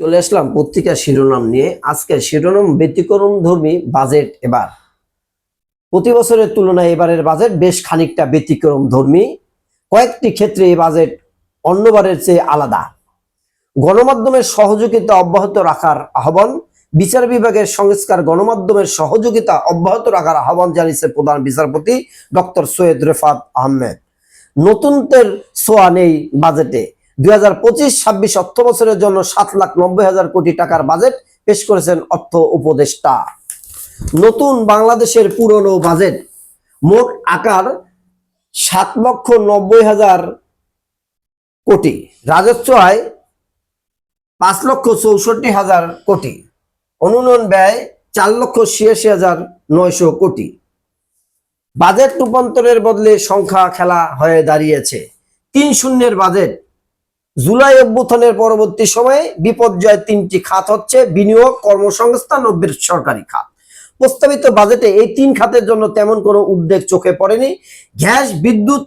চলে আসলাম পত্রিকার শিরোনাম নিয়ে। আজকের শিরোনাম ব্যতিক্রম ধর্মী বাজেট এবার। প্রতি বছরের তুলনায় এবারের বাজেট বেশ খানিকটা ব্যতিক্রম ধর্মী কয়েকটি ক্ষেত্রে এই বাজেট অন্যবারের চেয়ে আলাদা। গণমাধ্যমের সহযোগিতা অব্যাহত রাখার আহ্বান, বিচার বিভাগের সংস্কার গণমাধ্যমের সহযোগিতা অব্যাহত রাখার আহ্বান জানিয়েছে প্রধান বিচারপতি ডক্টর সৈয়দ রেফাত আহমেদ। নতুনদের ছোঁয়া নেই বাজেটে। দুই হাজার পঁচিশ, ছাব্বিশ অর্থ বছরের জন্য সাত লাখ নব্বই হাজার কোটি টাকার বাজেট পেশ করেছেন অর্থ উপদেষ্টা। নতুন বাংলাদেশের পুরনো বাজেট। মোট আকার সাত লক্ষ নব্বই হাজার কোটি। রাজস্ব আয় পাঁচ লক্ষ চৌষট্টি হাজার কোটি। অনুন্নয়ন ব্যয় চার লক্ষ ছিয়াশি হাজার নয়শো কোটি। বাজেট রূপান্তরের বদলে সংখ্যা খেলা হয়ে দাঁড়িয়েছে। তিন শূন্যের বাজেট। জুলাই অভ্যুত্থানের পরবর্তী সময়ে বিপর্যয় তিনটি খাত হচ্ছে বিনিয়োগ, কর্মসংস্থান ও বেসরকারি খাত। প্রস্তাবিত বাজেটে এই তিন খাতের জন্য তেমন কোনো উদ্বেগ চোখে পড়েনি। গ্যাস, বিদ্যুৎ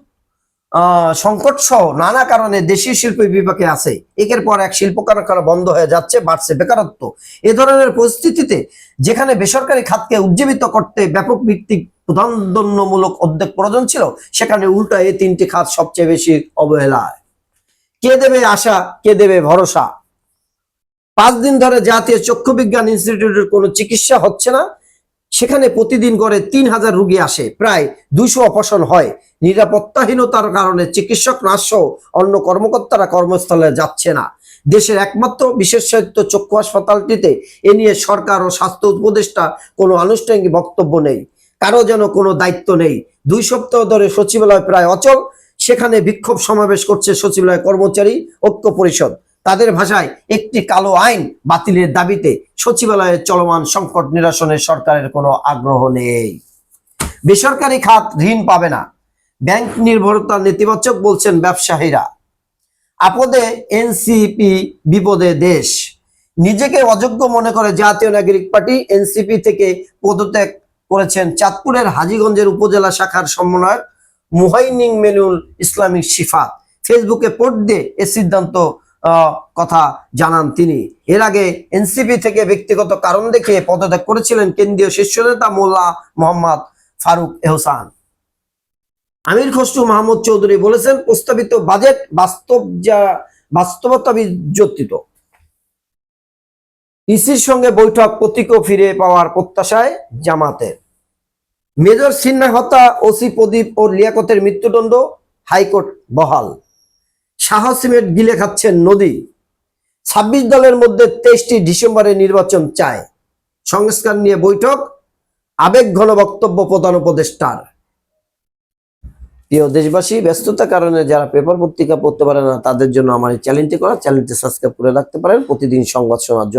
সংকট সহ নানা কারণে দেশীয় শিল্প বিভাগে আছে। একের পর এক শিল্প কারখানা বন্ধ হয়ে যাচ্ছে, বাড়ছে বেকারত্ব। এ ধরনের পরিস্থিতিতে যেখানে বেসরকারি খাতকে উজ্জীবিত করতে ব্যাপক ভিত্তিক প্রধানমূলক উদ্যোগ প্রয়োজন ছিল, সেখানে উল্টা এই তিনটি খাত সবচেয়ে বেশি অবহেলায়। কে দেবে আশা, কে দেবে ভরসা? পাঁচ দিন ধরে জাতীয় চক্ষু বিজ্ঞান ইনস্টিটিউটের কোনো চিকিৎসা হচ্ছে না। সেখানে প্রতিদিন করে তিন হাজার রুগী আসে, প্রায় দুইশো অপারেশন হয়। নিরাপত্তাহীনতার কারণে চিকিৎসক নার্স অন্য কর্মকর্তারা কর্মস্থলে যাচ্ছে না। দেশের একমাত্র বিশেষায়িত চক্ষু হাসপাতালটিতে এ নিয়ে সরকার ও স্বাস্থ্য উপদেষ্টা কোনো আনুষ্ঠানিক বক্তব্য নেই। কারও যেন কোনো দায়িত্ব নেই। দুই সপ্তাহ ধরে সচিবালয় প্রায় অচল। সেখানে বিক্ষোভ সমাবেশ করছে সচিবালয় কর্মচারী ঐক্য পরিষদ। তাদের ভাষায় একটি কালো আইন বাতিলের দাবিতে সচিবালয়ের চলমান সংকট নিরসনে সরকারের কোনো আগ্রহ নেই। বেসরকারি খাত ঋণ পাবে না। ব্যাংক নির্ভরতা নেতিবাচক বলছেন ব্যবসায়ীরা। আপদে এনসিপি বিপদে দেশ। নিজেকে অযোগ্য মনে করে জাতীয় নাগরিক পার্টি এনসিপি থেকে পদত্যাগ করেছেন চাঁদপুরের হাজীগঞ্জের উপজেলা শাখার সমন্বয়ক মুহাইনিং মেনুল ইসলামিক শিফাত ফেসবুকে দিয়ে এ সিদ্ধান্ত কথা জানান তিনি। এর আগে এনসিপি থেকে ব্যক্তিগত কারণ দেখিয়ে পদত্যাগ করেছিলেন কেন্দ্রীয় শীর্ষ নেতা মোল্লা মোহাম্মদ ফারুক এহসান। আমির খসরু মাহমুদ চৌধুরী বলেছেন, প্রস্তাবিত বাজেট বাস্তব যা, বাস্তবতা বিজ্যোতিত। ইসির সঙ্গে বৈঠক প্রতীকও ফিরে পাওয়ার প্রত্যাশায় জামাতের। মেজর সিনহা হত্যা, ওসি প্রদীপ ও লিয়াকতের মৃত্যুদণ্ড, হাইকোর্ট বহাল। শাহ সিমেন্ট গিলে খাচ্ছেন নদী। ছাব্বিশ দলের মধ্যে তেইশটি ডিসেম্বরে নির্বাচন চায়। সংস্কার নিয়ে বৈঠক, আবেগ ঘন বক্তব্য প্রধান উপদেষ্টার। প্রিয় দেশবাসী, ব্যস্ততার কারণে যারা পেপার পত্রিকা পড়তে পারে না, তাদের জন্য আমার এই চ্যানেলটি করা, চ্যানেলটি সাবস্ক্রাইব করে রাখতে পারেন। প্রতিদিন সংবাদ শোনার জন্য